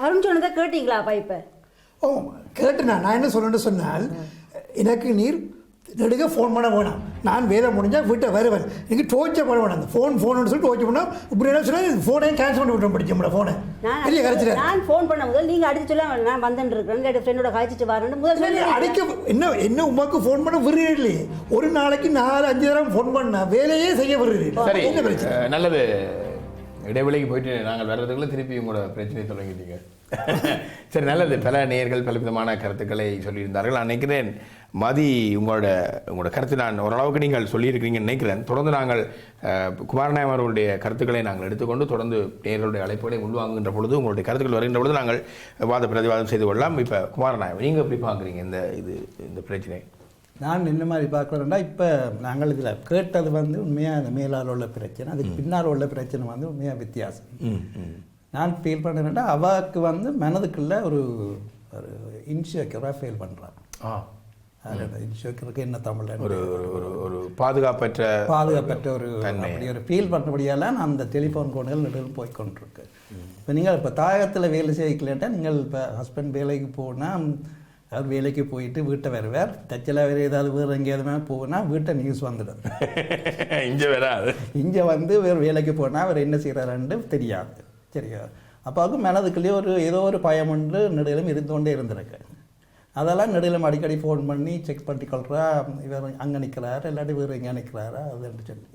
அருண் சொன்னதை கேட்டீங்களா இப்போ? ஓ கேட்டு நான் என்ன சொல்லணும்னு சொன்னால் எனக்கு நீர் நெடுக ஃபோன் பண்ண வேணாம். நான் வேலை முடிஞ்சால் வீட்டை வருவேன். எனக்கு டோர்ச்சர் பண்ண வேணாம். அந்த ஃபோன் ஃபோன் சொல்லி டோர்ச்சர் பண்ணால் இப்படி என்ன சொன்னால் ஃபோனையும் கேன்சல் பண்ணி விட்டோம் படிச்சோம்ல ஃபோனை நான் இல்லையா கரைச்சிட்டேன் நான் ஃபோன் பண்ண முதல் நீங்கள் அடிச்சு சொல்ல நான் வந்துட்டு இருக்கிறேன். இல்லாட்டி ஃப்ரெண்டோட காய்ச்சிட்டு வரேன்னு முதல் சொல்லி அடிக்க என்ன என்ன உமாக்கு ஃபோன் பண்ண விருது இல்லையே. ஒரு நாளைக்கு நாலு அஞ்சு தடவை ஃபோன் பண்ணா வேலையே செய்ய விருது சரி என்ன பிரச்சனை? நல்லது. இடைவெளிக்கு போயிட்டு நாங்கள் வர்றதுக்குள்ள திருப்பி உங்களோட பிரச்சனையை தொடங்கிட்டீங்க? சரி நல்லது. பல நேயர்கள் பல விதமான கருத்துக்களை சொல்லியிருந்தார்கள். நான் நினைக்கிறேன் மதி உங்களோட உங்களோட கருத்து நான் ஓரளவுக்கு நீங்கள் சொல்லியிருக்கிறீங்கன்னு நினைக்கிறேன். தொடர்ந்து நாங்கள் குமாரநாயம் அவர்களுடைய கருத்துக்களை நாங்கள் எடுத்துக்கொண்டு தொடர்ந்து நேயர்களுடைய அழைப்புகளை உள்வாங்குகின்ற பொழுது உங்களுடைய கருத்துக்கள் வருகின்ற பொழுது நாங்கள் வாத பிரதிவாதம் செய்து கொள்ளலாம். இப்போ குமாரநாயம் நீங்கள் எப்படி பார்க்குறீங்க இந்த இது இந்த பிரச்சனை? நான் என்ன மாதிரி பார்க்குறேன்னா இப்போ நாங்கள் இதில் கேட்டது வந்து உண்மையாக அந்த மேலால் உள்ள பிரச்சனை அதுக்கு பின்னால் உள்ள பிரச்சனை வந்து உண்மையாக வித்தியாசம். நான் ஃபீல் பண்ணுறேன்னா அவாக்கு வந்து மனதுக்குள்ள ஒரு ஒரு இன்செக்யூராக ஃபீல் பண்ணுறான் ஆ. இன்செக்யூருக்கு என்ன தமிழ் ஒரு ஒரு ஒரு பாதுகாப்பற்ற பாதுகாப்பற்ற ஒரு. அப்படி ஒரு ஃபீல் பண்ணுறபடியால் நான் அந்த டெலிஃபோன் கோடுகள் நடுவில் போய் கொண்டிருக்கு. இப்போ நீங்கள் இப்போ தாயகத்தில் வேலை செய்யக்கலட்டா நீங்கள் இப்போ ஹஸ்பண்ட் வேலைக்கு போனால் அவர் வேலைக்கு போயிட்டு வீட்டை வருவார் தச்சல வேறு ஏதாவது வேறு எங்கேயாவது போனால் வீட்டை நியூஸ் வந்துடும். இங்க வராது. இங்கே வந்து வேறு வேலைக்கு போனால் அவர் என்ன செய்கிறாருன்னு தெரியாது. சரியா? அப்பாவுக்கு மனதுக்குள்ளேயே ஒரு ஏதோ ஒரு பயம் ஒன்று நெடுகிலும் இருந்து கொண்டே இருந்திருக்கு. அதெல்லாம் நெடுகிலும் அடிக்கடி ஃபோன் பண்ணி செக் பண்ணி கொள்றா இவர் அங்கே நிற்கிறாரு இல்லாட்டி இவர் இங்கே நிற்கிறாரா அதுன்னு சொல்லி.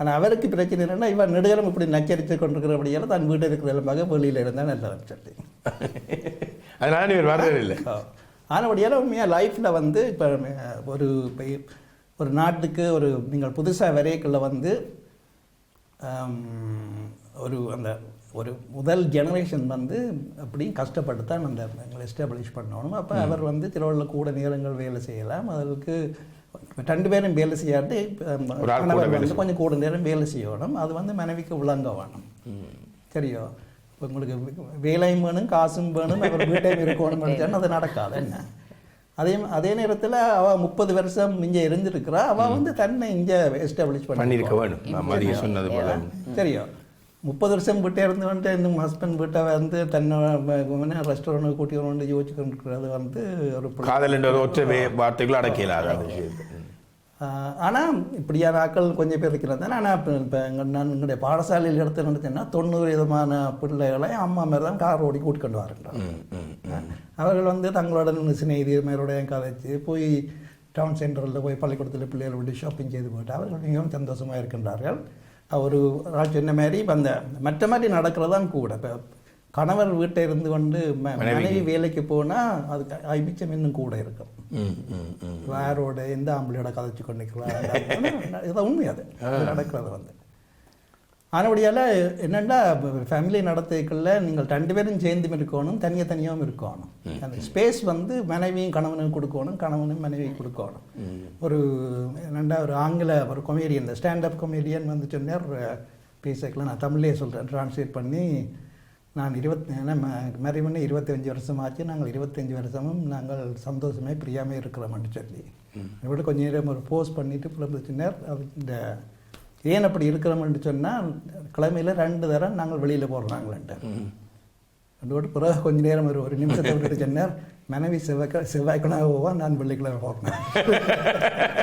ஆனால் அவருக்கு பிரச்சனை என்னென்னா இவன் நெடுகிலும் இப்படி நச்சரித்து கொண்டிருக்கிறபடியால் தான் வீட்டில் இருக்கிற இடமாக வெளியில் இருந்தால் நல்லதுன்னு சொல்லி. அதனால வர்றது இல்லை ஆனபடியால் உண்மையாக லைஃப்பில் வந்து இப்போ ஒரு ஒரு நாட்டுக்கு ஒரு நீங்கள் புதுசாக வரையக்குள்ள வந்து ஒரு அந்த ஒரு முதல் ஜெனரேஷன் வந்து அப்படி கஷ்டப்பட்டு தான் அந்த எங்களை எஸ்டாப்ளிஷ் பண்ணணும். அப்போ அவர் வந்து திருவள்ளுவர் கூட நேரங்கள் வேலை செய்யலாம். அதற்கு ரெண்டு பேரும் வேலை செய்யாட்டி வந்து கொஞ்சம் கூட நேரம் வேலை செய்யணும். அது வந்து மனைவிக்கு விளங்க வேணும். சரியோ? இப்போ உங்களுக்கு வேலையும் வேணும் காசும் வேணும் அப்புறம் வீட்டையும் இருக்கணும் நினைச்சாலும் அது நடக்காது. என்ன? அதே அதே நேரத்தில் அவள் முப்பது வருஷம் இங்கே இருந்திருக்கிறா. அவள் வந்து தன்னை இங்கே எஸ்டாப்ளிஷ் பண்ணியிருக்க வேணும் சொன்னது போல. தெரியும். முப்பது வருஷம் வீட்டே இருந்து வந்துட்டு இன்னும் ஹஸ்பண்ட் வீட்டை வந்து தன்னை ரெஸ்டாரண்ட் கூட்டி வந்து யோசிச்சு கொண்டிருக்கிறது வந்து ஒரு. காதல் என்ற ஒரு ஒற்றை வே- வார்த்தைக்குள்ள அடக்கலாது விஷயத்தை ஆனால் இப்படியான ஆட்கள் கொஞ்சம் பேர் இருக்கிறது ஆனால் இப்போ இப்போ எங்கள் நான் எங்களுடைய பாடசாலையில் எடுத்து நடத்தினா தொண்ணூறு விதமான பிள்ளைகளை அம்மா மாதிரி தான் கார் ஓடி கூட்டிக்கொண்டு ம். அவர்கள் வந்து தங்களோட சிநேகிதியரோடைய கதைச்சு போய் டவுன் சென்டரில் போய் பள்ளிக்கூடத்தில் பிள்ளைகள் விட்டு ஷாப்பிங் செய்து போட்டு அவர்கள் மிகவும் சந்தோஷமாக இருக்கின்றார்கள். ஒரு நான் சொன்ன மாதிரி அந்த மற்ற மாதிரி நடக்கிறது தான் கூட. இப்போ கணவர் வீட்டை இருந்து கொண்டு ம- மனைவி வேலைக்கு போனால் அதுக்கு ஐமிச்சம் இன்னும் கூட இருக்கும். வேரோட எந்த ஆம்பளையோட கதைச்சு கொண்டிருக்கலாம்? இதான் உண்மை அது. அது நடக்கிறது வந்து. ஆனபடியால் என்னென்னா ஃபேமிலி நடத்தைக்குள்ள நீங்கள் ரெண்டு பேரும் சேர்ந்து இருக்கணும் தனியாக தனியாகவும் இருக்கணும். அந்த ஸ்பேஸ் வந்து மனைவியும் கணவனும் கொடுக்கணும் கணவனும் மனைவியும் கொடுக்கணும். ஒரு என்னென்னா ஒரு ஆங்கில ஒரு கொமேடியன் இந்த ஸ்டாண்டப் கொமேடியன் வந்து சொன்னார் பேசக்கல நான் தமிழ்லேயே சொல்கிறேன் ட்ரான்ஸ்லேட் பண்ணி நான் இருபத்தி மேரி பண்ணி இருபத்தஞ்சி வருஷம் ஆச்சு நாங்கள் இருபத்தஞ்சி வருஷமும் நாங்கள் சந்தோஷமே பிரியாமல் இருக்கிறோம்னு சொல்லி. விட கொஞ்ச நேரம் ஒரு போஸ்ட் சொன்னார் அது இந்த ஏன் அப்படி இருக்கிறோம்னு சொன்னால் கிழமையில் ரெண்டு தரம் நாங்கள் வெளியில் போடுறாங்களேன்ட்டு அதோட பிறகு கொஞ்ச நேரம் ஒரு ஒரு நிமிஷத்தை விட்டுட்டு சொன்னார் மனைவி செவ்வாய் செவ்வாய்க்கிழமை போவா நான் வெள்ளிக்கிழமை போடுறேன்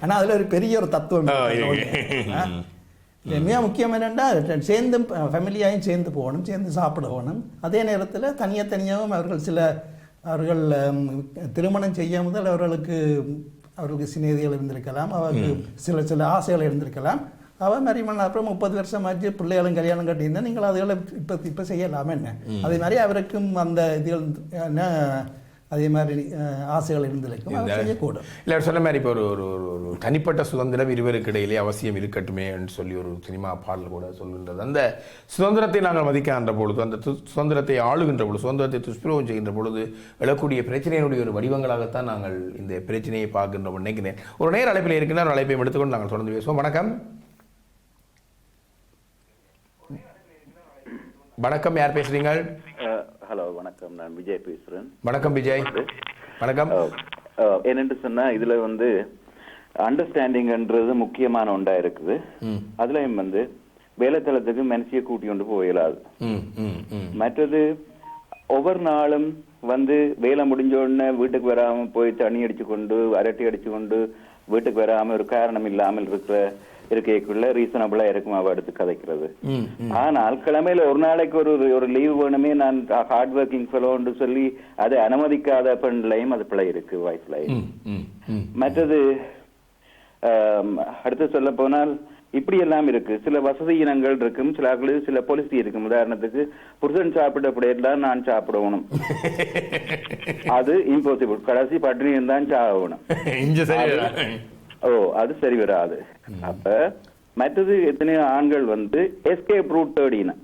ஆனால் அதில் ஒரு பெரிய ஒரு தத்துவம் மிக முக்கியம் என்னென்னா சேர்ந்து ஃபேமிலியாயும் சேர்ந்து போகணும் சேர்ந்து சாப்பிட போகணும். அதே நேரத்தில் தனியாக தனியாகவும் அவர்கள் சில அவர்கள் திருமணம் செய்ய முதல் அவர்களுக்கு அவர்களுக்கு சிநேகிகள் இருந்திருக்கலாம் அவருக்கு சில சில ஆசைகள் இருந்திருக்கலாம். அவன் மரிமன் அப்புறம் முப்பது வருஷம் ஆச்சு பிள்ளைகளும் கல்யாணம் கட்டியிருந்தா நீங்கள் அதுகளை இப்போ இப்போ செய்யலாமே என்ன? அதே மாதிரி அவருக்கும் அந்த இதுகள் என்ன அதே மாதிரி ஆசைகள் இருந்திருக்கும் செய்யக்கூடும். இல்ல சொன்ன மாதிரி இப்போ ஒரு ஒரு ஒரு- தனிப்பட்ட சுதந்திரம் இருவருக்கு இடையிலே அவசியம் இருக்கட்டுமே என்று சொல்லி ஒரு சினிமா பாடல் கூட சொல்கின்றது. அந்த சுதந்திரத்தை நாங்கள் மதிக்கின்ற பொழுது அந்த சுதந்திரத்தை ஆளுகின்ற பொழுது சுதந்திரத்தை துஷ்பிரயோகம் செய்கின்ற பொழுது எழக்கூடிய பிரச்சனையினுடைய ஒரு வடிவங்களாகத்தான் நாங்கள் இந்த பிரச்சனையை பார்க்கின்றோம் நினைக்கிறேன். ஒரு நேர அழைப்பில் இருக்கின்ற ஒரு அழைப்பை எடுத்துக்கொண்டு நாங்கள் தொடர்ந்து பேசுவோம். வணக்கம். வணக்கம் யார் பேசுறீங்க ஹலோ வணக்கம். நான் விஜய் பேசுகிறேன் வணக்கம் விஜய். வணக்கம். அஹ், என்னன்னு சொன்னா இதுல வந்து அண்டர்ஸ்டாண்டிங்ன்றது முக்கியமான ஒன்றா இருக்குது. அதுலயும் வந்து வேலைத்தளத்துக்கு மனசிய கூட்டி கொண்டு போயிடாது மற்றது ஒவ்வொரு நாளும் வந்து வேலை முடிஞ்ச உடனே வீட்டுக்கு வராம போய் தண்ணி அடிச்சு கொண்டு அரட்டி அடிச்சு கொண்டு வீட்டுக்கு வராம ஒரு காரணம் இல்லாமல் இருக்கிற இருக்கைக்குள்ள ரீசனபிளா இருக்கும் அவ எடுத்து கதைக்கிறது. ஆனால் கிழமையில ஒரு நாளைக்கு ஒரு ஒரு லீவ் வேணுமே நான் ஹார்ட் ஒர்க்கிங் ஃபெலோன்னு சொல்லி அதை அனுமதிக்காத பெண்லையும் அது பிழை இருக்கு வாய்ஸ்லையும் மற்றது அடுத்து சொல்ல போனால் இப்படி எல்லாம் இருக்கு. சில வசதி இனங்கள் இருக்கும் சில சில பாலிசி இருக்கும். உதாரணத்துக்கு புருஷன் சாப்பிட்ட பிளேட்லாம் நான் சாப்பிடணும். அது இம்பாசிபிள் கடைசி பட்டினி தான் சாகணும். ஓ அது சரி வராது. அப்ப மற்றது எத்தனையோ ஆண்கள் வந்து எஸ்கேப் ரூட் தேடின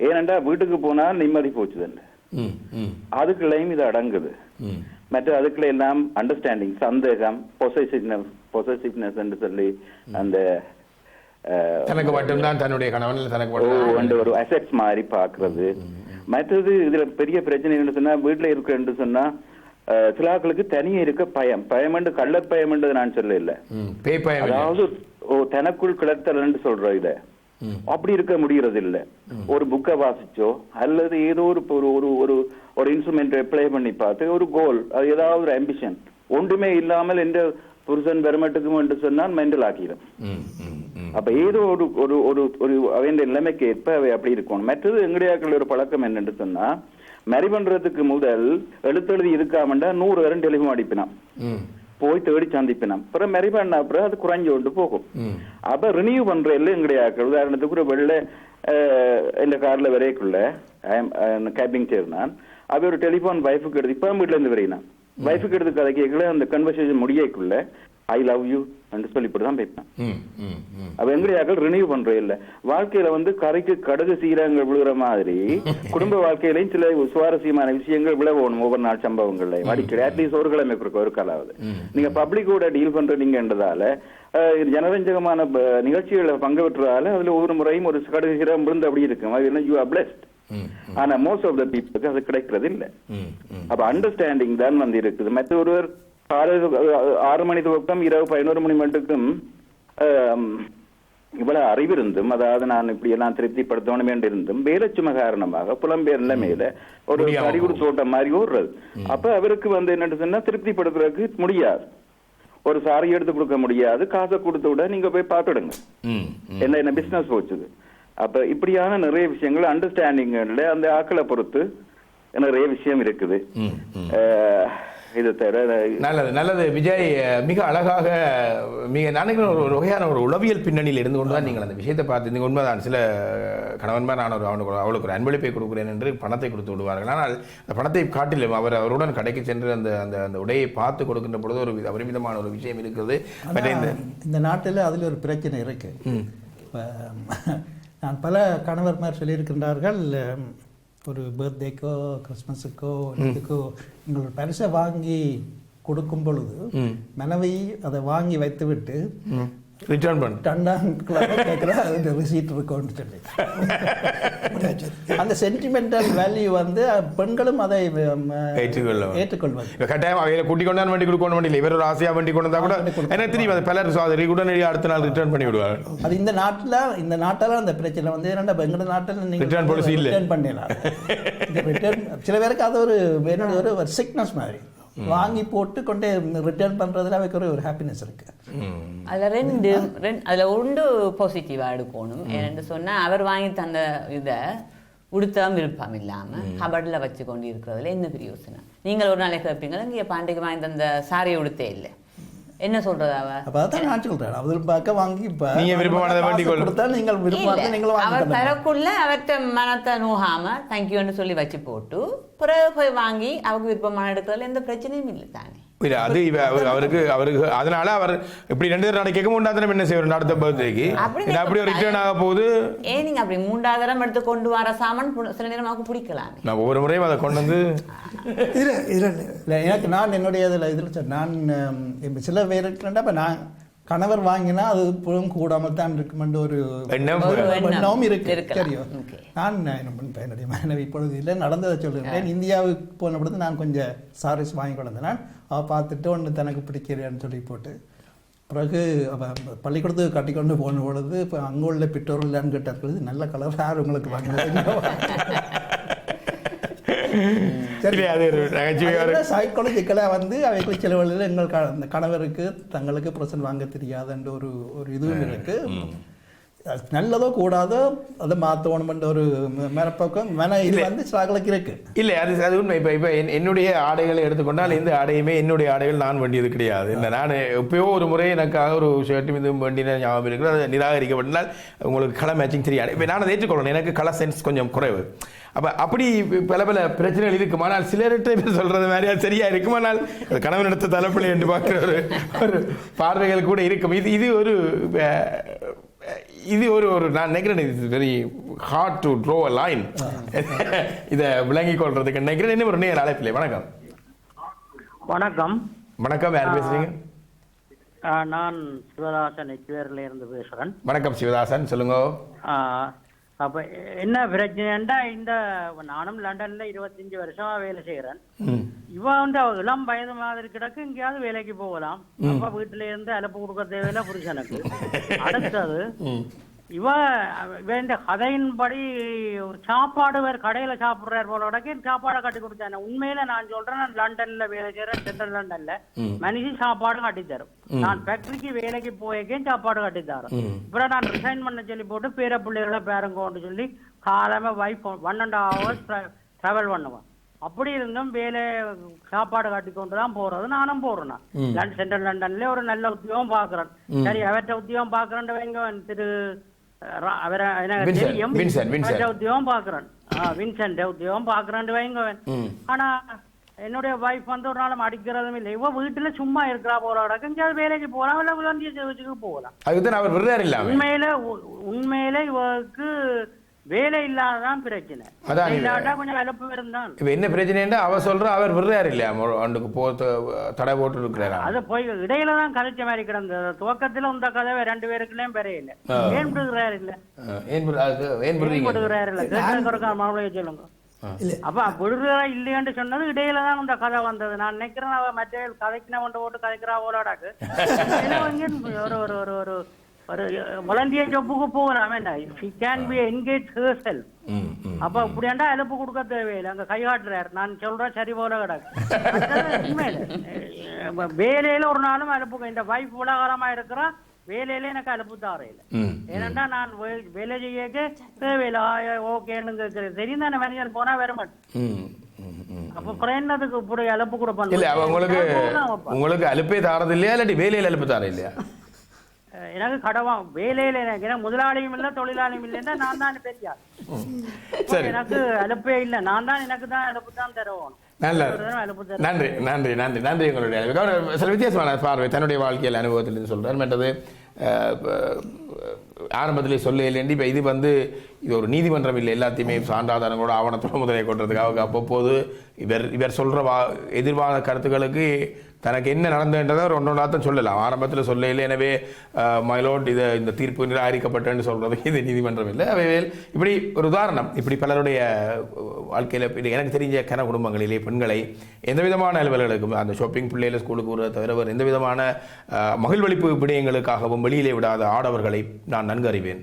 ஏனென்றா வீட்டுக்கு போனால் நிம்மதி போச்சுதல்ல ம் ம். அதுக்குள்ளேயும் இது அடங்குது. மற்ற அதுக்குள்ள எல்லாம் அண்டர்ஸ்டாண்டிங் சந்தேகம் பொசசிவ்னஸ் பொசசிவ்னஸ் என்று சொல்லி அந்த தனக்கு மட்டும்தான் தன்னுடைய கணவன் தனக்கு ஒரு அசெட்ஸ் மாதிரி பாக்குறது மற்றது இதுல பெரிய பிரச்சனை என்ன சொன்னா வீட்டுல இருக்குன்னு சொன்னா அஹ், சில ஆட்களுக்கு தனியே இருக்க பயம். பயமண்டு கள்ளப்பயம்ன்றது நான் சொல்ல இல்ல அதாவது தனக்குள் கிளர்த்தல்னு சொல்றோம் இத. அப்படி இருக்க முடியறது இல்ல ஒரு புக்கை வாசிச்சோ அல்லது ஏதோ ஒரு ஒரு ஒரு ஒரு இன்ஸ்ட்ருமெண்ட் ப்ளே பண்ணி பார்த்து ஒரு கோல் அது ஏதாவது ஒரு அம்பிஷன் ஒன்றுமே இல்லாமல் எந்த புருஷன் பெருமட்டுக்கும் என்று சொன்னால் மெண்டல் ஆக்கிடும் அப்ப ஏதோ ஒரு ஒரு ஒரு ஒரு அவன் நிலைமைக்கு ஏற்ப அவை அப்படி இருக்கணும். மற்றது எங்கடையாக்கள் ஒரு பழக்கம் என்னன்னு சொன்னா மரி பண்றதுக்கு முதல் எழுத்தெழுதி இருக்காமண்டா நூறு பேரும் டெலிஃபோன் அடிப்பினான். போய் தேடி சந்திப்பினான். அப்புறம் மரி பண்ண அப்புறம் அது குறைஞ்சு கொண்டு போகும். அப்ப ரினியூ பண்ற எல்லாம் எங்கடையாக்கள் உதாரணத்துக்கு ஒரு வெள்ளை இந்த கார்ல வரைக்குள்ள கேபிங் சேர்னான் அவ ஒரு டெலிபோன் வைஃபுக்கு எடுத்து இப்ப வீட்டுல இருந்து வரையினான். வைஃபுக்கு எடுத்து கதை கேட்கல அந்த கன்வர்சேஷன் முடியக்குள்ள ஐ லவ் யூ என்று சொல்லி இப்படிதான் ம் அவ எங்கடையாக்கள் ரினியூ பண்ற இல்ல. வாழ்க்கையில வந்து கரைக்கு கடுகு சீரகங்கள் விழுகிற மாதிரி குடும்ப வாழ்க்கையிலையும் சில சுவாரஸ்யமான விஷயங்கள் விழவோணும் ஒவ்வொரு நாள் சம்பவங்கள்ல. அடிக்கடி அட்லீஸ்ட் ஒரு கிழமை ஒரு காலாவது. நீங்க பப்ளிக்கோட டீல் பண்றீங்கன்றதால ஜனரஞ்சகமான நிகழ்ச்சிகளை பங்கு பெற்றதால அதுல ஒவ்வொரு முறையும் ஒரு கடுகு சீரகம் விழுந்து அப்படி இருக்கும். அது என்ன யூ ஆர் பிளஸ்ட் ஆனா மோஸ்ட் ஆஃப் த பீப்புளுக்கு அது கிடைக்கிறது இல்ல அப்ப அண்டர்ஸ்டாண்டிங் தான் வந்து இருக்குது. மற்ற ஒருவர் காலையில் ஆறு மணி துவக்கம் இரவு பதினோரு மணி மட்டுக்கும் இவ்வளவு அறிவிருந்தும் அதாவது நான் இப்படி எல்லாம் திருப்திப்படுத்தணும் என்று இருந்தும் வேலைச்சுமை காரணமாக புலம்பெயர் நிலைமையில ஒரு கடிகுடு தோட்டம் மாதிரி ஓடுறது. அப்ப அவருக்கு வந்து என்னன்னு சொன்னா திருப்திப்படுத்துறதுக்கு முடியாது. ஒரு சாரி எடுத்து கொடுக்க முடியாது. காசை கொடுத்து விட நீங்க போய் பார்த்துடுங்க என்ன என்ன பிசினஸ் போச்சுது? அப்ப இப்படியான நிறைய விஷயங்கள் அண்டர்ஸ்டாண்டிங்ல அந்த ஆக்களை பொறுத்து நிறைய விஷயம் இருக்குது. இது தவிர நல்லது நல்லது. விஜய் மிக அழகாக மிக நினைக்கிறேன் ஒரு வகையான ஒரு உளவியல் பின்னணியில் இருந்து கொண்டு தான் நீங்கள் அந்த விஷயத்தை பார்த்து இந்த உண்மைதான் சில கணவன்மார் நான் ஒரு அவனுக்கு அவளுக்கு ஒரு அன்பளிப்பை கொடுக்கிறேன் என்று பணத்தை கொடுத்து விடுவார்கள். ஆனால் அந்த பணத்தை காட்டிலும் அவர் அவருடன் கடைக்கு சென்று அந்த அந்த அந்த உடையை பார்த்து கொடுக்கின்ற பொழுது ஒரு வித- அபரிமிதமான ஒரு விஷயம் இருக்கிறது. இந்த நாட்டில் அதில் ஒரு பிரச்சனை இருக்கு. இப்போ நான் பல கணவர்மார் சொல்லியிருக்கின்றார்கள் ஒரு பர்த்டேக்கோ கிறிஸ்மஸுக்கோ இதுக்கோ நீங்கள் ஒரு பரிசை வாங்கி கொடுக்கும் பொழுது மனைவி அதை வாங்கி வைத்துவிட்டு ரிட்டர்ன் பண்ண. டண்டான் கேட்குறா அது ரிசீட் இருக்கும்னு சொல்லி. அந்த சென்டிமெண்டல் வேல்யூ வந்து பெண்களும் அதை ஏற்றுக்கொள்ள ஏற்றுக்கொள்வது. இப்ப கட்டாயம் அவையில கூட்டி கொண்டாந்து வண்டி கொடுக்கணும் வண்டி இல்லை இவர் ஒரு ஆசையா வண்டி கொண்டு கூட. என்ன தெரியும் அது பலர் சாதரி உடனடி அடுத்த நாள் ரிட்டர்ன் பண்ணி விடுவார். அது இந்த நாட்டில் இந்த நாட்டில் அந்த பிரச்சனை வந்து என்னடா எங்கட நாட்டில் Return policy இல்ல. ரிட்டர்ன் பண்ணிடலாம். return சில பேருக்கு அது ஒரு என்னோட ஒரு சிக்னஸ் மாதிரி. வாங்கி போட்டு கொண்டே ரிட்டர்ன் பண்றதுல அவைக்கு ஒரு ஹாப்பினஸ் இருக்கு. அதில் ரெண்டு ரெண்டு அதில் ஒன்று பாசிட்டிவாக எடுக்கணும். ஏன்னு சொன்னால் அவர் வாங்கி தந்த இதை உடுத்த விருப்பம் இல்லாமல் கபடில் வச்சு கொண்டு இருக்கிறதுல என்ன பிரயோசனம் நீங்கள் ஒரு நாளைக்கு கேட்பீங்க இங்கே பாண்டிக்கு வாங்கி தந்த சாரியை உடுத்தே இல்லை. என்ன சொல்றது அவ அப்போ அதான் நான் சொல்றேன் அவர் பார்க்க வாங்கி இப்ப நீங்க விருப்பமானதை கொள்ளு. கொடுத்தா நீங்கள் விருப்பமானதை நீங்கள் வாங்கி அவர். தரக்குள்ள அவர்கிட்ட மனத்தை நோகாம தேங்க்யூன்னு சொல்லி வச்சு போட்டு பிறகு போய் வாங்கி அவங்க விருப்பமான எடுக்கிறதுல எந்த பிரச்சனையும் இல்லை தானே இல்ல அது இவ அவர் அவருக்கு அவருக்கு அதனால அவர் இப்படி ரெண்டு நாளைக்கு கேட்க முடியாது என்ன செய்வார்? அடுத்த பர்த்டேக்கு. அப்படி அப்படியே ரிட்டர்ன் ஆக போகுது? ஏன் நீங்க அப்படி மூன்றாவது தரம் எடுத்து கொண்டு வர சாமான் சில நேரம் அவருக்கு பிடிக்கலாமே. நான் ஒவ்வொரு முறையும் அதை கொண்டு வந்து இல்லை எனக்கு நான் என்னுடைய இதில் இதில் சொல் நான் இப்ப சில பேர் இருக்கிறேன்டா இப்போ நான் கணவர் வாங்கினா அது புறம் கூடாமல் தான் இருக்குமென்ற ஒரு எண்ணம் ஒரு எண்ணம் எண்ணமும் இருக்கு. தெரியும். நான் என்ன பண்ணேன், என்னுடைய மனைவி இப்பொழுது இல்லை நடந்ததை சொல்லுகிறேன். இந்தியாவுக்கு போன பொழுது நான் கொஞ்சம் சாரீஸ் வாங்கி கொண்டு வந்தேன் அவள் பார்த்துட்டு ஒன்று தனக்கு பிடிக்கிறேன்னு சொல்லி போட்டு பிறகு அவ பள்ளிக்கூடத்துக்கு கட்டிக்கொண்டு போன பொழுது இப்போ அங்கே உள்ள பெற்றோர்கள் கேட்டார்கள். "இது நல்ல கலர் யார் உங்களுக்கு சரி இருக்கு. சைக்காலஜிக்கலாக வந்து அவைகள் சில வழியில் எங்கள் கணவருக்கு தங்களுக்கு பிரசன் வாங்க தெரியாதுன்ற ஒரு ஒரு இதுவும் இருக்கு அது நல்லதோ கூடாதோ அதை மாற்றணுமென்ற ஒரு ம- மனப்போக்கம் மன இது வந்து சிலாக்களுக்கு இருக்கு. இல்லை அது அது உண்மை. இப்போ இப்போ என்- என்னுடைய ஆடைகளை எடுத்துக்கொண்டால் எந்த ஆடையுமே என்னுடைய ஆடைகள் நான் வேண்டியது கிடையாது. இல்லை நான் எப்பயோ ஒரு முறை எனக்காக ஒரு ஷர்ட்டும் இதுவும் வேண்டின ஞாபகம் இருக்குது அது நிராகரிக்கப்பட்டால் உங்களுக்கு கலர் மேட்சிங் தெரியாது. இப்போ நான் அதை ஏற்றுக்கொள்ளணும். எனக்கு கலர் சென்ஸ் கொஞ்சம் குறைவு. அப்போ அப்படி பல பல பிரச்சனைகள் இருக்குமானால் சிலர்கிட்ட இப்ப சொல்றது மாதிரி அது சரியா இருக்குமானால் அது கணவன் எடுத்த தலைப்பிள்ளை என்று பார்க்குற ஒரு ஒரு பார்வைகள் கூட இருக்கும். இது இது ஒரு இது ஒரு ஒரு நான் நினைக்கிறேன் இது very hard to draw a line இதை விளங்கிக் கொள்றதுக்கு நினைக்கிறேன். இன்னும் ஒரு நேர் அழைப்பில்லை வணக்கம். வணக்கம். வணக்கம். யார் பேசுறீங்க? நான் சிவதாசன் எச்சுவேரில் இருந்து பேசுகிறேன் வணக்கம் சிவதாசன். சொல்லுங்க. அப்போ என்ன பிரச்சனைண்டா இந்த நானும் லண்டன்ல இருபத்தஞ்சு வருஷமா வேலை செய்கிறேன் ம். இவ வந்து அவ இளம் வயது மாதிரி கிடக்கு எங்கேயாவது வேலைக்கு போகலாம். அப்ப வீட்டுல இருந்து அலுப்பு கொடுக்க தேவையில்ல புருஷனுக்கு. அடுத்தது இவ வேண்ட கதையின்படி சாப்பாடு வேறு கடையில சாப்பிடுறாரு போல கிடக்கு சாப்பாடை கட்டி கொடுத்தானே உண்மையில நான் சொல்றேன் நான் லண்டன்ல வேலை செய்யறேன் சென்ட்ரல் லண்டன்ல. மனுஷி சாப்பாடு கட்டி தரும். நான் ஃபேக்டரிக்கு வேலைக்கு போயக்கே சாப்பாடு கட்டி தரேன் அப்புறம் நான் ரிசைன் பண்ண சொல்லி போட்டு பேர பிள்ளைகளை பேரங்கோன்னு சொல்லி காலமே wife one and hours travel பண்ணுவேன். அப்படி இருந்தும் வேலை சாப்பாடு கட்டி கொண்டு தான் போறது. நானும் போறேன். சென்ட்ரல் லண்டன்ல ஒரு நல்ல உத்தியோகம் பாக்குறேன். சரி அவர்கிட்ட உத்தியோகம் பாக்குறேன் திரு அவரை எனக்கு தெரியும்? Vincent, Vincent. உத்தியோகம் பாக்குறேன். ஆ, வின்சென்ட் உத்தியோகம் பாக்குறேன் வைங்க. ஆனா என்னுடைய வைஃப் வந்து ஒரு நாளும் அடிக்கிறதும் இல்லை. இவ வீட்டுல சும்மா இருக்கிறா போற இடக்கு எங்கேயாவது வேலைக்கு போகலாம் இல்ல விளந்திய போகலாம். அதுக்கு அவர் உண்மையில உண்மையில இவருக்கு வேலை இல்லாததான் பிரச்சனை. அதான். இல்லாட்டா கொஞ்சம் அலுப்பு இருந்தான் இப்போ என்ன பிரச்சனைன்னா அவர் சொல்ற அவர் விடுறாரு இல்லையா? அண்டுக்கு போ தடை போட்டு இருக்கிறாரா அது போய் இடையில தான் கதைச்ச மாதிரி கிடந்தது. துவக்கத்துல இந்த கதை ரெண்டு பேருக்குள்ளேயும் பெறையில. ஏன் விடுகிறாரு இல்ல? ஏன் ஏன் விடுகிறாரு இல்ல? மாப்பிளைய சொல்லுங்க. இல்லை. அப்ப விடுகிறா இல்லையான்னு சொன்னது இடையில தான் இந்த கதை வந்தது. நான் நினைக்கிறேன் அவ மற்ற கதைக்கின கொண்டு போட்டு கதைக்கிறா போலாடாக்கு. ஒரு ஒரு ஒரு ஒரு ஒரு வளண்டிய ஜப்புக்கு போகலாம் என்ன she can be engage herself அப்ப இப்படியாண்டா அலுப்பு கொடுக்க தேவையில்லை அங்க கை காட்டுறாரு நான் சொல்றேன் சரி போல கிடக்கு வேலையில ஒரு நாளும் அலுப்பு இந்த வைஃப் உலகாரமா இருக்கிறா வேலையில எனக்கு அலுப்பு தாரையில ஏன்னா நான் வேலை செய்யக்க தேவையில்லை ஓகேன்னு கேட்கறது தெரியும் தானே மேனேஜர் போனா வர மாட்டேன் உங்களுக்கு உங்களுக்கு அலுப்பே தாரது இல்லையா இல்லாட்டி வேலையில் அலுப்பு தார இல்லையா எனக்கு கடவா வேலையில எனக்கு முதலாளியும் இல்ல தொழிலாளியும் இல்லைன்னா நான் தான் பெரிய ஆள். சரி. எனக்கு அலுப்பே இல்ல. நான் தான் எனக்கு தான் அலுப்பு தான் தருவோம். நன்றி நன்றி நன்றி நன்றி. கௌரவ- சில வித்தியாசமான பார்வை தன்னுடைய வாழ்க்கையில் அனுபவத்திலிருந்து சொல்றார். மற்றது ஆரம்பத்தில் சொல்ல இல்லைன்னு இப்போ இது வந்து இது ஒரு நீதிமன்றம் இல்லை எல்லாத்தையுமே சான்றாதாரங்களோட ஆவணத்தோட முதலே கொண்டதுக்காக அப்பப்போது இவர் இவர் சொல்கிற வா எதிர்வாத கருத்துக்களுக்கு தனக்கு என்ன நடந்ததுன்றதை ஒரு ஒன்று தான் சொல்லலாம். ஆரம்பத்தில் சொல்ல இல்லை. எனவே மயிலோட் இதை இந்த தீர்ப்பு நிராகரிக்கப்பட்டேன்னு சொல்றது இது நீதிமன்றம் இல்லை. அவைவேல் இப்படி ஒரு உதாரணம். இப்படி பலருடைய வாழ்க்கையில் எனக்கு தெரிஞ்ச கன குடும்பங்களிலே பெண்களை எந்த விதமான அலுவலர்களுக்கும் அந்த ஷாப்பிங் பிள்ளைகளை ஸ்கூலுக்கு விடுறத தவிர எந்த விதமான மகிழ்வளிப்பு விடயங்களுக்காகவும் வெளியிலே விடாத ஆடவர்களை நான் நன்கு அறிவேன்.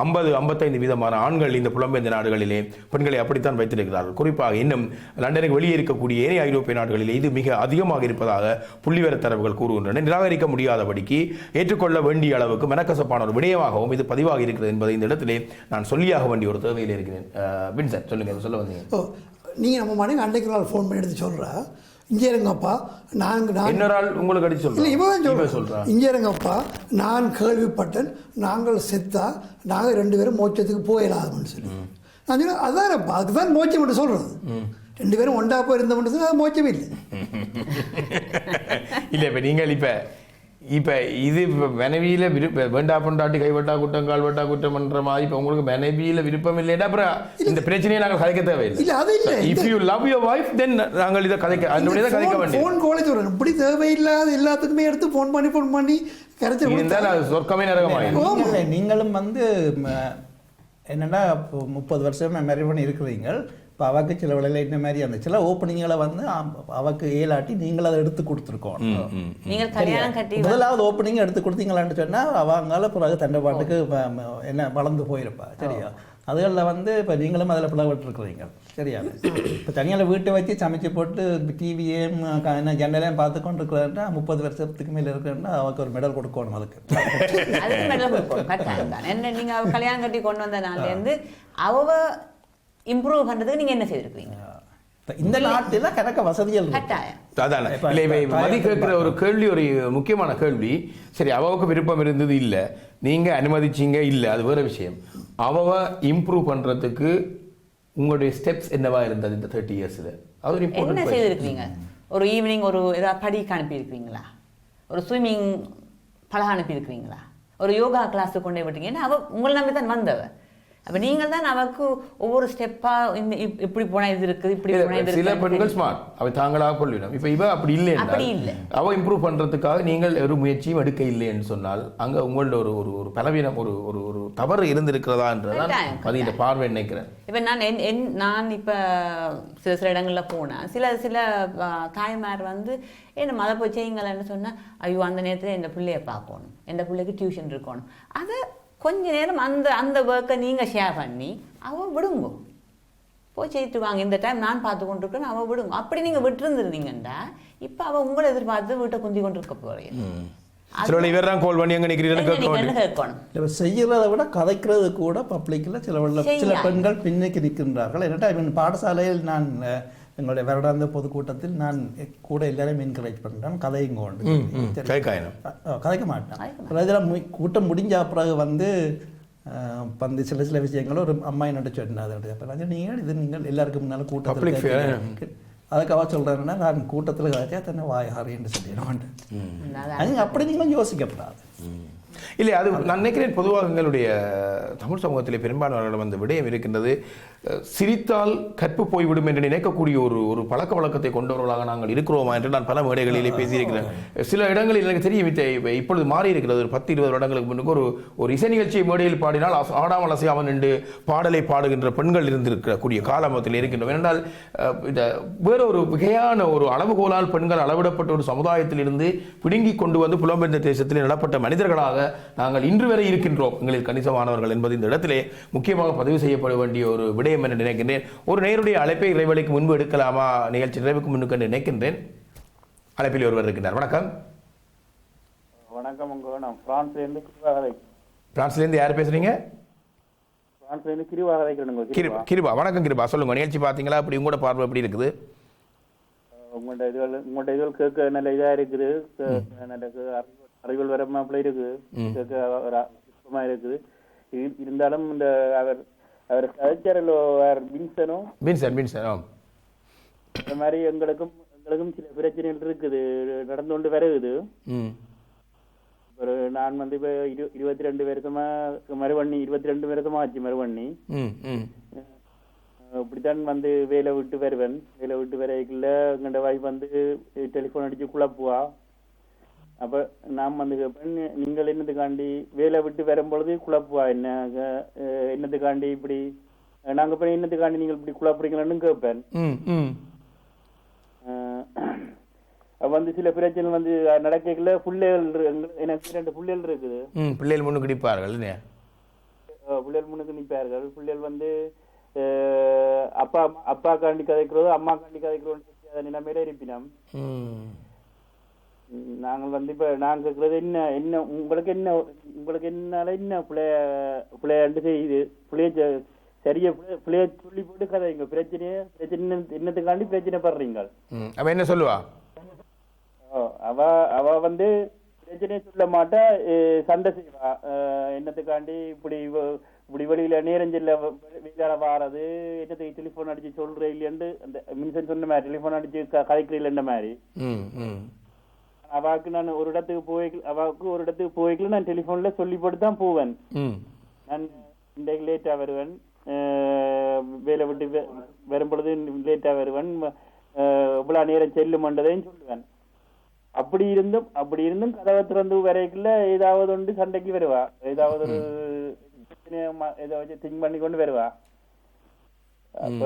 ஐம்பது ஐம்பத்தைந்து வீதமான ஆண்கள் இந்த புலம்பெயர்ந்த நாடுகளிலே பெண்களை அப்படித்தான் வைத்திருக்கிறார்கள். குறிப்பாக இன்னும் லண்டனுக்கு வெளியே இருக்கக்கூடிய ஏனைய ஐரோப்பிய நாடுகளிலே இது மிக அதிகமாக இருப்பதாக புள்ளிவர தரவுகள் கூறுகின்றன. நிராகரிக்க முடியாதபடிக்கு ஏற்றுக்கொள்ள வேண்டிய அளவுக்கு மெனக்கசப்பான ஒரு விடயமாகவும் இது பதிவாக இருக்கிறது என்பதை இந்த இடத்திலே நான் சொல்லியாக வேண்டிய ஒரு தேவையில் இருக்கிறேன். வின்சன் சொல்லுங்க சொல்ல வந்தீங்க. நீங்கள் நம்ம மனைவி அன்றைக்கு நாள் ஃபோன் பண்ணி எடுத்து சொல்கிறா இங்கே இருங்கப்பா நாங்கள் நான் இன்னொரு ஆள் உங்களுக்கு அடிச்சு இல்லை இவன் சொல்றேன். சொல்கிறான் சொல்றா. இங்கே இருங்கப்பா நான் கேள்விப்பட்டேன் நாங்கள் செத்தா நாங்கள் ரெண்டு பேரும் மோட்சத்துக்கு போயிடலாம்னு சொல்லி. நான் சொன்னேன் அதானப்பா அதுக்கு தான் மோட்சம் மட்டும் சொல்கிறது ரெண்டு பேரும் ஒன்றா போய் இருந்த மட்டும் அது மோட்சமே இல்லை. இல்ல இப்ப நீங்கள் இப்ப இப்ப இது இப்ப மனைவியில விருப்ப வேண்டா பொண்டாட்டி கைவட்டா குற்றம் கால்வட்டா குற்றம் பண்ற மாதிரி இப்ப உங்களுக்கு மனைவியில விருப்பம் இல்லைன்னா அப்புறம் இந்த பிரச்சனையை நாங்கள் கதைக்க தேவையில்லை. இல்ல, அது இல்ல. If you love your wife then நாங்கள் இதை கதைக்க அதனுடைய தான் கதைக்க வேண்டியது. ஃபோன் காலேஜ் வரும் இப்படி தேவையில்லாத எல்லாத்துக்குமே எடுத்து ஃபோன் பண்ணி ஃபோன் பண்ணி கரைச்சி இருந்தால் அது சொர்க்கமே நரகமாயிடும். நீங்கள் நீங்களும் வந்து என்னன்னா இப்போ முப்பது வருஷம் மேரி பண்ணி இருக்கிறீங்க. இப்போ அவக்கு சில வேளையில இந்த மாதிரி அந்த சில ஓப்பனிங்களை வந்து அவ- அவக்கு ஏலாட்டி நீங்கள் அதை எடுத்து கொடுத்துருக்கோம் நீங்கள் கல்யாணம் கட்டி முதலாவது ஓப்பனிங் எடுத்து கொடுத்தீங்களான்னு சொன்னா அவங்கால பிறகு தண்டை பாட்டுக்கு என்ன வளர்ந்து போயிருப்பா. சரியா? அதுகளில் வந்து இப்போ நீங்களும் அதில் பிளவிட்டுருக்குறீங்க சரியா? இப்போ தனியால் வீட்டை வச்சு சமைச்சு போட்டு டிவியையும் என்ன ஜன்னலையும் பார்த்து கொண்டு இருக்கிறாருன்னா முப்பது வருஷத்துக்கு மேலே இருக்கிறேன்னா அவருக்கு ஒரு மெடல் கொடுக்கணும் அதுக்கு. கொடுக்கணும். என்ன நீங்க அவ கல்யாணம் கட்டி கொண்டு வந்த நாள்ல இருந்து அவ இம்ப்ரூவ் பண்றதுக்கு நீங்க என்ன செய்திருக்கீங்க இப்ப இந்த நாட்டில் கணக்க வசதிகள் அதான. இல்லை மதி கேட்கிற ஒரு கேள்வி ஒரு முக்கியமான கேள்வி. சரி அவவுக்கு விருப்பம் இருந்தது இல்ல. நீங்க அனுமதிச்சீங்க இல்ல அது வேற விஷயம். அவ இம்ப்ரூவ் பண்றதுக்கு உங்களுடைய ஸ்டெப்ஸ் என்னவா இருந்தது இந்த தேர்ட்டி இயர்ஸ்ல அது ஒரு என்ன செய்திருக்கீங்க ஒரு ஈவினிங் ஒரு ஏதாவது படிக்க அனுப்பியிருக்கிறீங்களா? ஒரு ஸ்விம்மிங் பழக அனுப்பியிருக்கிறீங்களா? ஒரு யோகா கிளாஸுக்கு கொண்டு போய் விட்டீங்க. ஏன்னா அவ உங்களை நம்பி தான் வந்தவ? அப்ப நீங்கள் தான் அவக்கு ஒவ்வொரு ஸ்டெப்பா இந்த இப்- இப்படி போனா இது இருக்குது இப்படி போனா இது சில பெண்கள் ஸ்மார்ட் அவை தாங்களாக கொள்ளிடும் இப்ப இவ அப்படி இல்லை அப்படி இல்லை. அவ இம்ப்ரூவ் பண்றதுக்காக நீங்கள் ஒரு முயற்சியும் எடுக்க இல்லை என்று சொன்னால் அங்க உங்களோட ஒரு ஒரு ஒரு பலவீனம் ஒரு ஒரு ஒரு தவறு இருந்திருக்கிறதா என்றதான் கட்டாயம், அது இந்த பார்வை நினைக்கிறேன். இப்போ நான் என் என் நான் இப்போ சில சில இடங்களில் போனேன். சில சில தாய்மார் வந்து என்ன மத போய் செய்யுங்களேன்னு சொன்னால் ஐயோ அந்த நேரத்தில் இந்த பிள்ளைய பார்க்கணும். இந்த பிள்ளைக்கு டியூஷன் இருக்கணும். அதை கொஞ்ச நேரம் அந்த அந்த ஒர்க்கை நீங்கள் ஷேர் பண்ணி அவ விடுங்க. போய் செய்துட்டு வாங்க. இந்த டைம் நான் பார்த்து கொண்டு இருக்கேன் அவ விடுங்க. அப்படி நீங்கள் விட்டுருந்துருந்தீங்கண்டா இப்போ அவ உங்களை எதிர்பார்த்து வீட்டை குந்தி கொண்டு இருக்க போறீங்க சில இவர் தான் கோல் பண்ணி எங்க. கேட்கணும்? இப்ப செய்யறதை விட கதைக்கிறது கூட பப்ளிக்கில் சில சில. பெண்கள் பின்னுக்கு நிற்கின்றார்கள். என்னட்டா இவன் பாடசாலையில் நான் எங்களுடைய வருடாந்த பொதுக்கூட்டத்தில் நான் கூட எல்லாரையும் என்கரேஜ் பண்ணுறேன் கதையும் கொண்டு கதைக்க மாட்டேன். கதைக்க அப்புறம் இதில் மு- கூட்டம் முடிஞ்ச பிறகு வந்து வந்து சில சில விஷயங்களும் ஒரு அம்மா என்னட்டு சொன்னாது அப்போ நீங்கள் இது நீங்கள் எல்லாருக்கும் முன்னால் கூட்டத்தில். அதுக்கு அவ சொல்கிறேன்னா நான் கூட்டத்தில் கதைச்சா தன்னை வாய் ஹாரின்னு சொல்லிடுவேன் அது அப்படி நீங்கள் யோசிக்கப்படாது. இல்லை அது நான் நினைக்கிறேன் பொதுவாக எங்களுடைய தமிழ் சமூகத்திலே பெரும்பாலானவர்களிடம் அந்த விடயம் இருக்கின்றது. சிரித்தால் கற்பு போய்விடும் என்று நினைக்கக்கூடிய ஒரு ஒரு பழக்க வழக்கத்தை கொண்டவர்களாக நாங்கள் இருக்கிறோமா என்று நான் பல மேடைகளிலே பேசியிருக்கிறேன். சில இடங்களில் எனக்கு தெரியும் இப்பொழுது மாறி இருக்கிறது ஒரு பத்து இருபது வருடங்களுக்கு முன்னுக்கு ஒரு ஒரு இசை நிகழ்ச்சியை மேடையில் பாடினால் ஆடாமல் அசையாமல் நின்று பாடலை பாடுகின்ற பெண்கள் இருந்திருக்கக்கூடிய காலமத்தில் இருக்கின்றோம். ஏனென்றால் இந்த வேற ஒரு மிகையான ஒரு அளவுகோலால் பெண்கள் அளவிடப்பட்ட ஒரு சமுதாயத்தில் இருந்து பிடுங்கி கொண்டு வந்து புலம்பெயர்ந்த தேசத்தில் நடப்பட்ட மனிதர்களாக நாங்கள் இன்று வரை இருக்கின்றோம். எங்களில் கணிசமானவர்கள் என்பது இந்த இடத்திலே முக்கியமாக பதிவு செய்யப்பட வேண்டிய ஒரு விடயம் என்று நினைக்கின்றேன். ஒரு நேருடைய அழைப்பை இறைவழிக்கு முன்பு எடுக்கலாமா? நிகழ்ச்சி நிறைவுக்கு முன்னுக்கு என்று நினைக்கின்றேன். அழைப்பில் ஒருவர் இருக்கின்றார். வணக்கம். வணக்கம் உங்க நான் பிரான்ஸ்லேருந்து யார் பேசுறீங்க? பிரான்ஸ்ல இருந்து கிருவா கதைக்கிறேன் கிருபா. கிருபா. வணக்கம் கிருபா. சொல்லுங்க. நிகழ்ச்சி பார்த்தீங்களா? அப்படி உங்களோட பார்வை எப்படி இருக்குது? உங்கள்ட்ட இதுகள் உங்கள்ட்ட இதுகள் கேட்க நல்ல இதா இருக்குது. நல்ல கே- அறிவு- அறிவுகள் வர மாப்பிள்ள இருக்குது ஒரு இருக்குது. இரு- இருந்தாலும் இந்த அவர் அவர் கதைச்சாரலோ அவர் வின்சனும் பின்சன் ஆ இந்த மாதிரி எங்களுக்கும் எங்களுக்கும் சில பிரச்சனைகள் இருக்குது. நடந்து கொண்டு வருகுது. ஒரு நான் வந்து இப்போ இரு இருபத்தி ரெண்டு வருஷமா மறுவண்ணி இருபத்தி ரெண்டு வருஷமா ஆச்சு மறுவண்ணி இப்படித்தான் வந்து வேலை விட்டு வருவேன். வேலை விட்டு வரைக்குள்ள எங்கள்ட வாய்ப்பு வந்து டெலிஃபோன் அடிச்சு குழப்புவா. அப்ப நான் வந்து "நீ- நீங்கள் என்னத்துக்காண்டி வேலை விட்டு வரும்பொழுது குழப்புவா என்ன என்னத்துக்காண்டி இப்படி நாங்க போய் என்னத்துக்காண்டி நீங்கள் இப்படி குழப்புறீங்களன்னு கேட்பேன் வந்து சில பிரச்சனை வந்து நடக்கல புள்ளைகள் எனக்கு ரெண்டு புள்ளைகள் இருக்குது பிள்ளைகள் முன்னு கிடிப்பார்கள் இல்லையா அஹ் பிள்ளைகள் முன்னுக்கு நிற்பார்கள் பிள்ளைகள் வந்து அப்பா அப்பா காண்டி கதைக்கிறதோ அம்மா காண்டி கதைக்கிறோம் நிலைமையில இருப்பினோம் நாங்கள் வந்து இப்ப நான் கேட்கறது என்ன என்ன உங்களுக்கு என்ன உங்களுக்கு என்னால என்ன பிள்ளைய பிள்ளையாண்டு செய்யுது? பிள்ளைய சரியா பிள்ளை- பிள்ளைய சொல்லி போட்டு கதைங்க. பிரச்சனைய பிரச்சனை என்னத்துக்காண்டி பிரச்சனை படுறீங்க? ம். அவன் என்ன சொல்லுவா? அவ அவ வந்து பிரச்சனையை சொல்ல மாட்டா சண்டை செய்வா. என்னத்துக்காண்டி இப்படி இப்படி வெளியில நேரஞ்சில்ல வெளியால வாரது? என்னத்துக்கு டெலிபோன் அடிச்சு சொல்ற இல்லையாண்டு அந்த மின்சன் சொன்ன மாதிரி டெலிபோன் அடிச்சு க- கதைக்கிறீங்கள மாதிரி. அவாக்கு நான் ஒரு இடத்துக்கு போய் அவாவுக்கு ஒரு இடத்துக்கு போய்க்கல நான் டெலிபோன்ல சொல்லி போட்டு தான் போவேன் நான் இன்றைக்கு லேட்டா வருவேன். வேலை விட்டு வெ- வரும் பொழுது லேட்டா வருவேன். அஹ் இவ்வளவு நேரம் செல்லுமன்றதையும் சொல்லுவேன் அப்படி இருந்தும் அப்படி இருந்தும் கதவை திறந்து வரைக்குள்ள ஏதாவது ஒன்று சண்டைக்கு வருவா. ஏதாவது ஒரு வச்சு திங்க் பண்ணி கொண்டு வருவா. அப்ப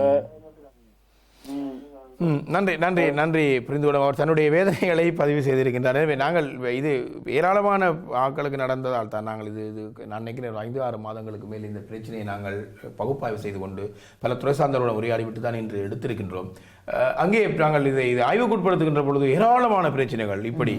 நன்றி நன்றி நன்றி. புரிந்து கொள்ளும் அவர் தன்னுடைய வேதனைகளை பதிவு செய்திருக்கின்றார். எனவே நாங்கள் இது ஏராளமான ஆட்களுக்கு நடந்ததால் தான் நாங்கள் இது இது நான் நினைக்கிறேன் ஐந்து ஆறு மாதங்களுக்கு மேல் இந்த பிரச்சனையை நாங்கள் பகுப்பாய்வு செய்து கொண்டு பல துறை சார்ந்தவர்களுடன் உரையாடிவிட்டு தான் இன்று எடுத்திருக்கின்றோம். அங்கே நாங்கள் இதை இது ஆய்வுக்குட்படுத்துகின்ற பொழுது ஏராளமான பிரச்சனைகள். இப்படி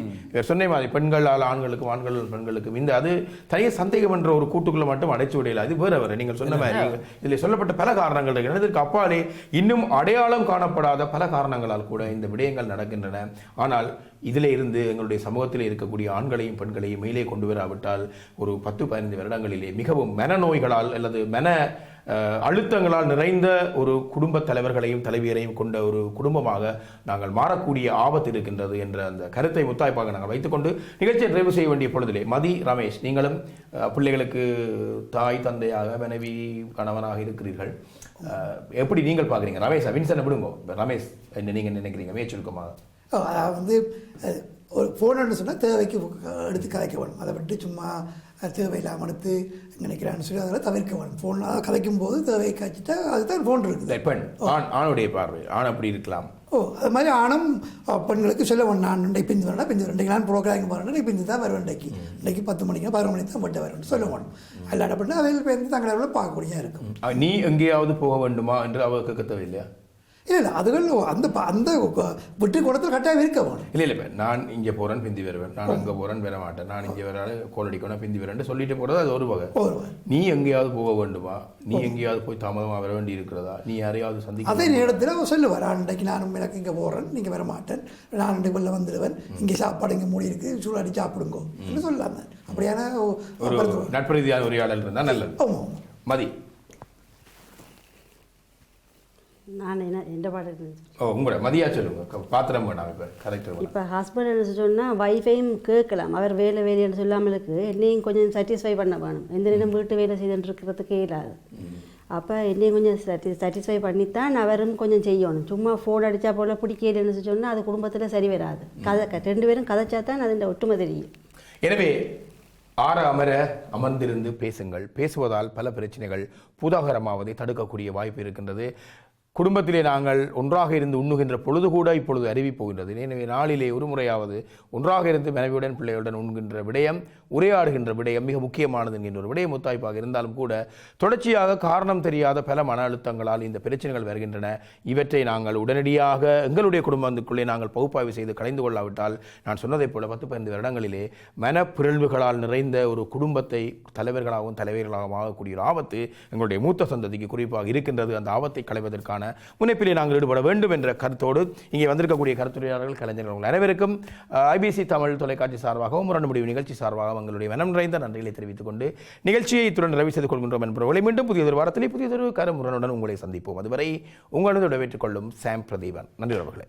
சொன்ன மாதிரி பெண்களால் ஆண்களுக்கும் ஆண்கள் பெண்களுக்கும் இந்த அது தனிய சந்தேகம் என்ற ஒரு கூட்டுக்குள்ள மட்டும் அடைச்சு விடையில அது வேற வேற. நீங்கள் சொன்ன மாதிரி இதில் சொல்லப்பட்ட பல காரணங்கள் இருக்கின்றன இதற்கு அப்பாலே இன்னும் அடையாளம் காணப்படாத பல காரணங்களால் கூட இந்த விடயங்கள் நடக்கின்றன. ஆனால் இதிலே இருந்து எங்களுடைய சமூகத்தில் இருக்கக்கூடிய ஆண்களையும் பெண்களையும் மேலே கொண்டு வராவிட்டால் ஒரு பத்து பதினைந்து வருடங்களிலே மிகவும் மனநோய்களால் அல்லது மன அழுத்தங்களால் நிறைந்த ஒரு குடும்ப தலைவர்களையும் தலைவியரையும் கொண்ட ஒரு குடும்பமாக நாங்கள் மாறக்கூடிய ஆபத்து இருக்கின்றது என்ற அந்த கருத்தை முத்தாய்ப்பாக நாங்கள் வைத்துக்கொண்டு நிகழ்ச்சியை நிறைவு செய்ய வேண்டிய பொழுதிலே மதி ரமேஷ் நீங்களும் பிள்ளைகளுக்கு தாய் தந்தையாக மனைவி கணவனாக இருக்கிறீர்கள். எப்படி நீங்கள் பார்க்குறீங்க? ரமேஷ் வின்சனை விடுங்கோ. ரமேஷ் என்ன நீங்கள் நினைக்கிறீங்க? மேய்ச்சுருக்கமாக அதாவது வந்து ஒரு ஃபோன் சொன்னால் தேவைக்கு எடுத்து கலைக்க வேணும். அதை விட்டு சும்மா தேவையில்லாமல் எடுத்து நினைக்கிறான்னு சொல்லி அதெல்லாம் தவிர்க்க வேணும். ஃபோன் கதைக்கும் போது தேவையை காய்ச்சிட்டா அதுதான் ஃபோன் இருக்குது. பெண் ஆண் ஆணுடைய பார்வை ஆண் அப்படி இருக்கலாம். ஓ அது மாதிரி ஆணும் பெண்களுக்கு சொல்ல வேணும் நான் இன்றைக்கு பிஞ்சு வரேன். பிஞ்சு ரெண்டு நான் ப்ரோக்ராம் வரேன் இன்றைக்கு பிஞ்சு தான் வருவேன் இன்றைக்கு இன்றைக்கு பத்து மணிக்கு பதினொரு மணிக்கு தான் பட்டு வரேன் சொல்ல வேணும். அல்லாட பண்ணால் அவையில் பேருந்து தங்களை பார்க்கக்கூடியதாக இருக்கும். நீ எங்கேயாவது போக வேண்டுமா என்று அவ கேட்க தேவையில்லையா இல்லை இல்லை அதுகள் அந்த அந்த விட்டு குடத்தில் கட்டாயம் இருக்க வேணும் இல்லை இல்லை நான் இங்கே போகிறேன் பிந்தி வருவேன். நான் அங்கே போகிறேன் வர மாட்டேன். நான் இங்கே வராது கோல் அடிக்கணும் பிந்தி வரேன் சொல்லிட்டு போகிறது அது ஒரு வகை. நீ எங்கேயாவது போக வேண்டுமா? நீ எங்கேயாவது போய் தாமதமாக வர வேண்டி இருக்கிறதா? நீ யாரையாவது சந்திக்க அதே நேரத்தில் அவர் சொல்லுவார் "நான் இன்றைக்கு நானும் எனக்கு இங்கே போகிறேன் நீங்கள் வர மாட்டேன். நான் இன்றைக்கு வெளில வந்துடுவேன். இங்கே சாப்பாடு இங்கே மூடி இருக்குது சூடாடி சாப்பிடுங்கோ. சொல்லலாம் அப்படியான. நட்பு ரீதியான உரையாடல் இருந்தால் நல்லது. மதி. நான் என்ன எந்த பாட்டு ஓ உங்களோட மதியா சொல்லுங்க. பாத்திரம் வேணாம் இப்போ கரெக்டாக இப்போ ஹஸ்பண்ட் என்ன சொன்னால் வைஃபையும் கேட்கலாம். அவர் வேலை வேலைன்னு சொல்லாமல் இருக்கு என்னையும் கொஞ்சம் சாட்டிஸ்ஃபை பண்ண வேணும். எந்த நேரம் வீட்டு வேலை செய்துட்டு இருக்கிறதுக்கே இல்லாது. அப்போ என்னையும் கொஞ்சம் சாட்டி சாட்டிஸ்ஃபை பண்ணித்தான் அவரும் கொஞ்சம் செய்யணும். சும்மா ஃபோன் அடித்தா போல் பிடிக்கலன்னு சொன்னால் அது குடும்பத்தில் சரி வராது. கதை ரெண்டு பேரும் கதைச்சா தான் அதில் ஒற்றுமை தெரியும். எனவே ஆற அமர அமர்ந்திருந்து பேசுங்கள். பேசுவதால் பல பிரச்சனைகள் பூதாகரமாவதை தடுக்கக்கூடிய வாய்ப்பு இருக்கின்றது. குடும்பத்திலே நாங்கள் ஒன்றாக இருந்து உண்ணுகின்ற பொழுது கூட இப்பொழுது அறிவி போகின்றது. எனவே நாளிலே ஒரு முறையாவது ஒன்றாக இருந்து மனைவியுடன் பிள்ளைகளுடன் உண்கின்ற விடயம் உரையாடுகின்ற விடயம் மிக முக்கியமானது என்கின்ற ஒரு விடயம் முத்தாய்ப்பாக இருந்தாலும் கூட தொடர்ச்சியாக காரணம் தெரியாத பல மன அழுத்தங்களால் இந்த பிரச்சனைகள் வருகின்றன. இவற்றை நாங்கள் உடனடியாக எங்களுடைய குடும்பத்துக்குள்ளே நாங்கள் பகுப்பாய்வு செய்து கலைந்து கொள்ளாவிட்டால் நான் சொன்னதைப் போல பத்து பதினைந்து வருடங்களிலே மனப்பிரழ்வுகளால் நிறைந்த ஒரு குடும்பத்தை தலைவர்களாகவும் தலைவர்களாகவும் ஆகக்கூடிய ஒரு ஆபத்து எங்களுடைய மூத்த சந்ததிக்கு குறிப்பாக இருக்கின்றது. அந்த ஆபத்தை களைவதற்கான முனைப்பிலே நாங்கள் ஈடுபட வேண்டும் என்ற கருத்தோடு இங்கே வந்திருக்கக்கூடிய கருத்துரையாளர்கள் கலைஞர்கள் அனைவருக்கும் ஐபிசி தமிழ் தொலைக்காட்சி சார்பாகவும் முரண் முடிவு நிகழ்ச்சி சார்பாகவும் எங்களுடைய மனம் நிறைந்த நன்றிகளை தெரிவித்துக் கொண்டு நிகழ்ச்சியை இத்துடன் நிறைவு செய்து கொள்கின்றோம் என்பவர்களை மீண்டும் புதியதொரு வாரத்திலே புதியதொரு கருமுரனுடன் உங்களை சந்திப்போம். அதுவரை உங்களது விடைபெற்றுக் கொள்ளும் சாம் பிரதீபன். நன்றி உறவுகளே.